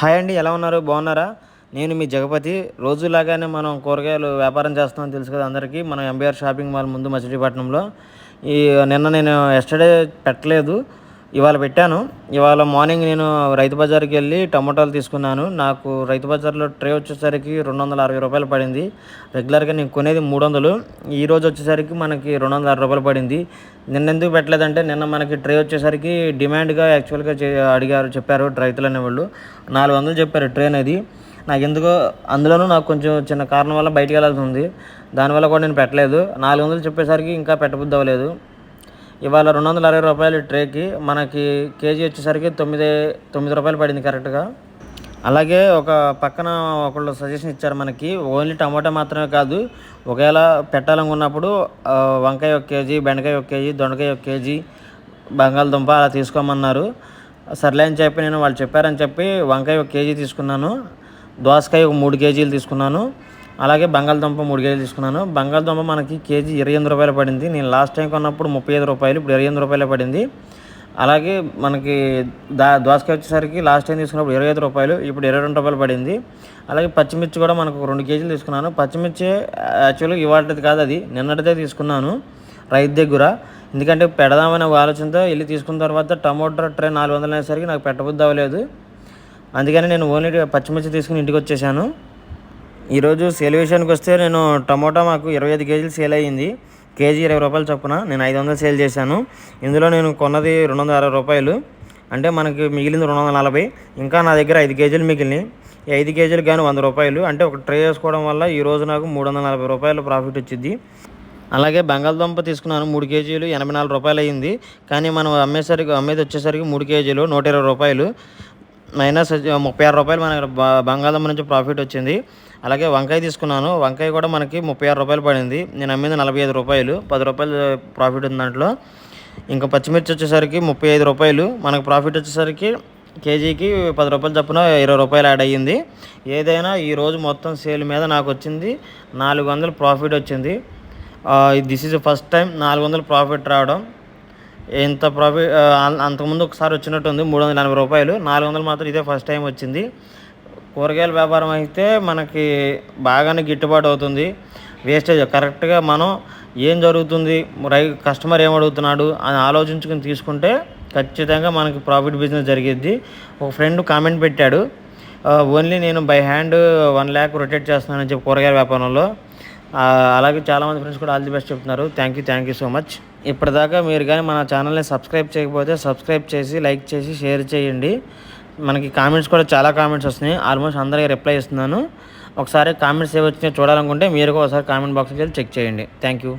Hi అండి ఎలా ఉన్నారు? బాగున్నారా? నేను మీ జగపతి. రోజులాగానే మనం కూరగాయలు వ్యాపారం చేస్తామని తెలుసు కదా అందరికీ. మన ఎంబీఆర్ షాపింగ్ మాల్ ముందు మచిలీపట్నంలో. ఈ నిన్న నేను ఎస్టర్డే పెట్టలేదు. ఇవాళ పెట్టాను. ఇవాళ మార్నింగ్ నేను రైతు బజార్కి వెళ్ళి టమాటాలు తీసుకున్నాను. నాకు రైతు బజార్లో ట్రే వచ్చేసరికి రెండు వందల అరవై రూపాయలు పడింది. రెగ్యులర్గా నేను కొనేది మూడు వందలు ఈ రోజు వచ్చేసరికి మనకి రెండు వందల అరవై రూపాయలు పడింది. నిన్న ఎందుకు పెట్టలేదంటే నిన్న మనకి ట్రే వచ్చేసరికి డిమాండ్గా యాక్చువల్గా అడిగారు చెప్పారు రైతులు అనేవాళ్ళు. నాలుగు వందలు చెప్పారు ట్రే అనేది. నాకు ఎందుకో అందులోనూ నాకు కొంచెం చిన్న కారణం వల్ల బయటికి వెళ్ళాల్సి ఉంది. దానివల్ల కూడా నేను పెట్టలేదు. నాలుగు వందలు చెప్పేసరికి ఇంకా పెట్టబుద్ధి అవ్వలేదు ఇవాళ రెండు వందల అరవై రూపాయలు ట్రేకి మనకి కేజీ వచ్చేసరికి తొమ్మిది తొమ్మిది రూపాయలు పడింది కరెక్ట్గా. అలాగే ఒక పక్కన ఒకళ్ళు సజెషన్ ఇచ్చారు మనకి ఓన్లీ టమాటా మాత్రమే కాదు ఒకవేళ పెట్టాలనుకున్నప్పుడు వంకాయ ఒక కేజీ బెండకాయ ఒక కేజీ దొండకాయ ఒక కేజీ బంగాళదుంప అలా తీసుకోమన్నారు. సర్లే అని చెప్పి నేను వాళ్ళు చెప్పారని చెప్పి వంకాయ ఒక కేజీ తీసుకున్నాను దోసకాయ ఒక మూడు కేజీలు తీసుకున్నాను. అలాగే బంగాళదుంప మూడు కేజీలు తీసుకున్నాను. బంగాళదుంప మనకి కేజీ ఇరవై ఎనిమిది రూపాయలు పడింది. నేను లాస్ట్ టైం కొన్నప్పుడు ముప్పై ఐదు రూపాయలు ఇప్పుడు ఇరవై ఎనిమిది రూపాయలు పడింది. అలాగే మనకి దా దోసకాయ వచ్చేసరికి లాస్ట్ టైం తీసుకున్నప్పుడు ఇరవై ఐదు రూపాయలు ఇప్పుడు ఇరవై రెండు రూపాయలు పడింది. అలాగే పచ్చిమిర్చి కూడా మనకు ఒక రెండు కేజీలు తీసుకున్నాను. పచ్చిమిర్చి యాక్చువల్గా ఇవాళది కాదు అది నిన్నటిదే తీసుకున్నాను రైతు దగ్గర. ఎందుకంటే పెడదామనే ఒక ఆలోచనతో వెళ్ళి తీసుకున్న తర్వాత టమోటా ట్రే నాలుగు వందలు అనేసరికి నాకు పెట్టబుద్ధి అవ్వలేదు. అందుకని నేను ఓన్లీ పచ్చిమిర్చి తీసుకుని ఇంటికి వచ్చేసాను. ఈరోజు సేల్ విషయానికి వస్తే నేను టమోటా మాకు ఇరవై ఐదు కేజీలు సేల్ అయ్యింది. కేజీ ఇరవై రూపాయలు చొప్పున నేను ఐదు వందలు సేల్ చేశాను. ఇందులో నేను కొన్నది రెండు వందల అరవై రూపాయలు. అంటే మనకి మిగిలింది రెండు వందల నలభై. ఇంకా నా దగ్గర ఐదు కేజీలు మిగిలినాయి. ఈ ఐదు కేజీలు కానీ వంద రూపాయలు. అంటే ఒక ట్రే వేసుకోవడం వల్ల ఈ రోజు నాకు మూడు వందల నలభై రూపాయలు ప్రాఫిట్ వచ్చింది. అలాగే బంగాళదుంప తీసుకున్నాను. మూడు కేజీలు ఎనభై నాలుగు రూపాయలు అయ్యింది. కానీ మనం అమ్మేసరికి అమ్మేది వచ్చేసరికి మూడు కేజీలు నూట ఇరవై రూపాయలు. మైనస్ ముప్పై ఆరు రూపాయలు మనకి బ- బంగాళదుంప నుంచి ప్రాఫిట్ వచ్చింది. అలాగే వంకాయ తీసుకున్నాను. వంకాయ కూడా మనకి ముప్పై ఆరు రూపాయలు పడింది. నేను అమ్మింది నలభై ఐదు రూపాయలు. పది రూపాయలు ప్రాఫిట్ ఉంది దాంట్లో. ఇంకా పచ్చిమిర్చి వచ్చేసరికి ముప్పై ఐదు రూపాయలు. మనకు ప్రాఫిట్ వచ్చేసరికి కేజీకి పది రూపాయలు చొప్పున ఇరవై రూపాయలు యాడ్ అయ్యింది. ఏదైనా ఈరోజు మొత్తం సేల్ మీద నాకు వచ్చింది నాలుగు వందలు ప్రాఫిట్ వచ్చింది. దిస్ ఈజ్ ఫస్ట్ టైం నాలుగు వందలు ప్రాఫిట్ రావడం. ఇంత ప్రాఫిట్ అంతకుముందు ఒకసారి వచ్చినట్టు ఉంది మూడు వందల ఎనభై రూపాయలు. నాలుగు వందలు మాత్రం ఇదే ఫస్ట్ టైం వచ్చింది. కూరగాయల వ్యాపారం అయితే మనకి బాగానే గిట్టుబాటు అవుతుంది. వేస్టేజ్ కరెక్ట్గా మనం ఏం జరుగుతుంది రై కస్టమర్ ఏం అడుగుతున్నాడు అని ఆలోచించుకుని తీసుకుంటే ఖచ్చితంగా మనకి ప్రాఫిట్ బిజినెస్ జరిగిద్ది. ఒక ఫ్రెండ్ కామెంట్ పెట్టాడు ఓన్లీ నేను by hand one lakh rotate చేస్తున్నానని చెప్పి కూరగాయల వ్యాపారంలో. అలాగే చాలామంది ఫ్రెండ్స్ కూడా ఆల్ ది బెస్ట్ చెప్తున్నారు. Thank you thank you so much ఇప్పటిదాకా మీరు కానీ మన ఛానల్ని సబ్స్క్రైబ్ చేయకపోతే సబ్స్క్రైబ్ చేసి లైక్ చేసి షేర్ చేయండి. మనకి కామెంట్స్ కూడా చాలా కామెంట్స్ వస్తున్నాయి. ఆల్మోస్ట్ అందరికీ రిప్లై ఇస్తున్నాను. ఒకసారి కామెంట్స్ ఏవి వచ్చినాయో చూడాలనుకుంటే మీరు కూడా ఒకసారి కామెంట్ బాక్స్కి వెళ్ళి చెక్ చేయండి. Thank you